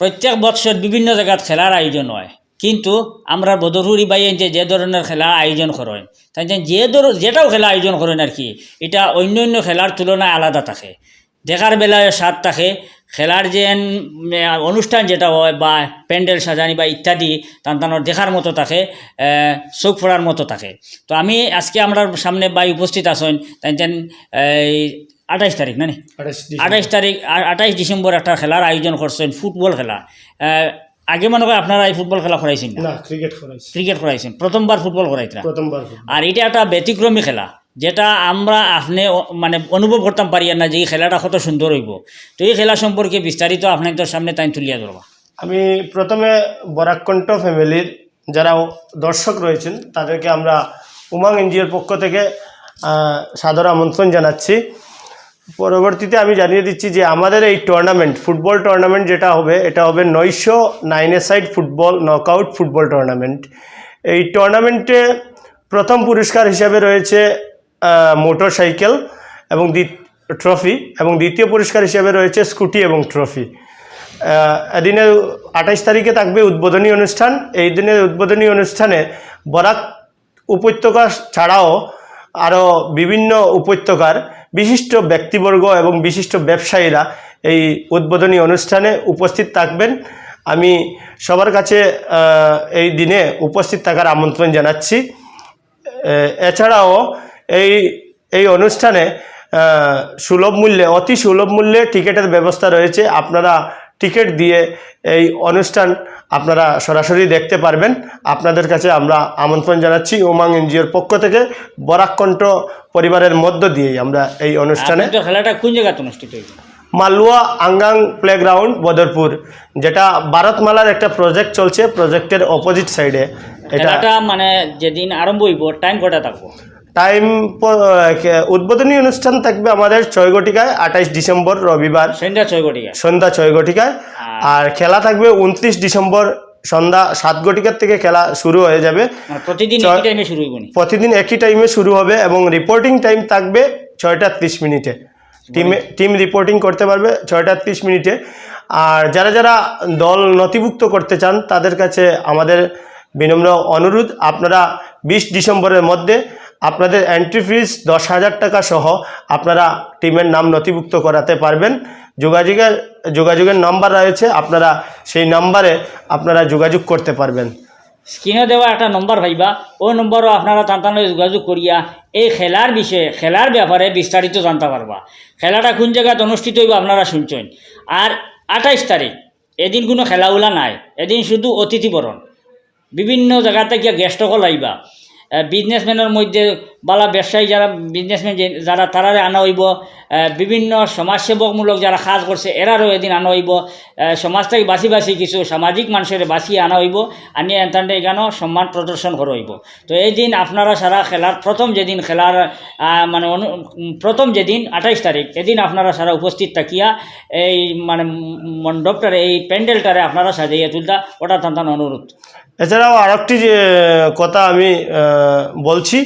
প্রত্যেক বৎসর বিভিন্ন জায়গাত খেলার আয়োজন হয়। কিন্তু আমরা বদরুরি বাই যে যে ধরনের খেলা আয়োজন করেন, তাই যে ধর, যেটাও খেলা আয়োজন করেন আর কি, এটা অন্য অন্য খেলার তুলনায় আলাদা থাকে। দেখার বেলায় স্বাদ থাকে, খেলার যে অনুষ্ঠান যেটা হয় বা প্যান্ডেল সাজানি বা ইত্যাদি তান্তানোর দেখার মতো থাকে চোখ পড়ার মতো থাকে। তো আমি আজকে আমরা সামনে বাই উপস্থিত আছেন, তাই আঠাইশ তারিখ না আঠাইশ তারিখ আঠাইশ ডিসেম্বর একটা খেলার আয়োজন করছেন ফুটবল খেলা। আগে মনে হয় আপনারা এই ফুটবল খেলা করাইছেন না? ক্রিকেট করাইছি ক্রিকেট করাইছেন প্রথমবার ফুটবল করাইতরা প্রথমবার আর এটা একটা ব্যতিক্রমী খেলা যেটা আমরা আপনি মানে অনুভব করতাম পারি না যে এই খেলাটা কত সুন্দর হইব। তো এই খেলা সম্পর্কে বিস্তারিত আপনাদের সামনে তাই তুলিয়া ধরবা। আমি প্রথমে বরাকণ্ঠ ফ্যামিলির যারা দর্শক রয়েছেন তাদেরকে আমরা উমাং এনজিওর পক্ষ থেকে সাদর আমন্ত্রণ জানাচ্ছি। পরবর্তীতে আমি জানিয়ে দিচ্ছি যে আমাদের এই টুর্নামেন্ট ফুটবল টুর্নামেন্ট যেটা হবে, এটা হবে নয়শো নাইনে side football knockout football tournament এই টুর্নামেন্টে প্রথম পুরস্কার হিসাবে রয়েছে মোটর সাইকেল এবং ট্রফি এবং দ্বিতীয় পুরস্কার হিসেবে রয়েছে স্কুটি এবং ট্রফি এদিনে আঠাইশ তারিখে থাকবে উদ্বোধনী অনুষ্ঠান। এই দিনের উদ্বোধনী অনুষ্ঠানে বরাক উপত্যকা ছাড়াও আরও বিভিন্ন উপত্যকার বিশিষ্ট ব্যক্তিবর্গ এবং বিশিষ্ট ব্যবসায়ীরা এই উদ্বোধনী অনুষ্ঠানে উপস্থিত থাকবেন। আমি সবার কাছে এই দিনে উপস্থিত থাকার আমন্ত্রণ জানাচ্ছি। এছাড়াও এই এই অনুষ্ঠানে সুলভ মূল্যে, অতি সুলভ মূল্যে টিকিটের ব্যবস্থা রয়েছে। আপনারা টিকিট দিয়ে এই অনুষ্ঠান আপনারা সরাসরি দেখতে পারবেন। আপনাদের কাছে আমরা আমন্ত্রণ জানাচ্ছি ওমাং এনজিওর পক্ষ থেকে। বরাকণ্ঠ পরিবারের মধ্য দিয়েই আমরা এই অনুষ্ঠানে খেলাটা কোন জায়গাতে অনুষ্ঠিত মালুয়া আঙ্গাং প্লেগ্রাউন্ড বদরপুর যেটা ভারতমালার একটা প্রজেক্ট চলছে। প্রজেক্টের অপোজিট সাইডে এটা মানে যেদিন আরম্ভ হইব টাইম কটা থাকব? টাইম উদ্বোধনী অনুষ্ঠান থাকবে আমাদের ছয় ঘটিকায় আঠাইশ ডিসেম্বর রবিবার। সন্ধ্যা ছয় কোটিকা সন্ধ্যা ছয় ঘটিকায় আর খেলা থাকবে উনত্রিশ ডিসেম্বর সন্ধ্যা সাত ঘটিকার থেকে খেলা শুরু হয়ে যাবে। প্রতিদিন একই টাইমে শুরু প্রতিদিন একই টাইমে শুরু হবে এবং রিপোর্টিং টাইম থাকবে ছয়টা ত্রিশ মিনিটে। টিমে টিম রিপোর্টিং করতে পারবে ছয়টা ত্রিশ মিনিটে। আর যারা যারা দল নথিভুক্ত করতে চান তাদের কাছে আমাদের বিনম্র অনুরোধ আপনারা বিশ ডিসেম্বরের মধ্যে আপনাদের এন্ট্রি ফিস দশ হাজার টাকা সহ আপনারা টিমের নাম নথিভুক্ত করাতে পারবেন। যোগাযোগের যোগাযোগের নাম্বার রয়েছে, আপনারা সেই নাম্বারে আপনারা যোগাযোগ করতে পারবেন। স্ক্রিনে দেওয়া একটা নম্বর ভাইবা, ও নম্বরও আপনারা তান্তানো যোগাযোগ করিয়া এই খেলার বিষয়ে, খেলার ব্যাপারে বিস্তারিত জানতে পারবা। খেলাটা কোন জায়গায় অনুষ্ঠিত হইব আপনারা শুনছেন। আর আঠাইশ তারিখ, এদিন কোনো খেলাউলা নাই, এদিন শুধু অতিথিবরণ। বিভিন্ন জায়গা থেকে গেস্টকল আইবা বিজনেসম্যানের মধ্যে বালা ব্যবসায়ী যারা বিজনেসম্যান যারা তারারে আনা হইব বিভিন্ন সমাজসেবকমূলক যারা কাজ করছে এরারও এদিন আনা হইব। আহ, সমাজ থেকে বাঁচি বাঁচি কিছু সামাজিক মানুষের বাঁচিয়ে আনা হইব আনিয়ে এনতান্তে এখানেও সম্মান প্রদর্শন করা হইব। তো এই দিন আপনারা সারা খেলার প্রথম যেদিন খেলার মানে প্রথম যেদিন আঠাইশ তারিখ এদিন আপনারা সারা উপস্থিত থাকিয়া এই মানে মণ্ডপটারে এই প্যান্ডেলটারে আপনারা সাজাইয়া তুলতা ওটা তান্তান অনুরোধ। এছাড়াও আরেকটি কথা আমি বলছি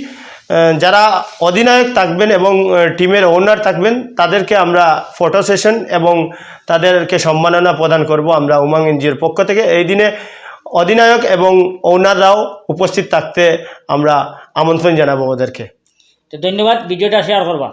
যারা অধিনায়ক থাকবেন এবং টিমের ওনার থাকবেন, তাদেরকে আমরা ফটো সেশন এবং তাদেরকে সম্মাননা প্রদান করব আমরা উমাং এনজিওর পক্ষ থেকে। এই দিনে অধিনায়ক এবং ওনাররাও উপস্থিত থাকতে আমরা আমন্ত্রণ জানাব ওদেরকে। তো ধন্যবাদ, ভিডিওটা শেয়ার করবা।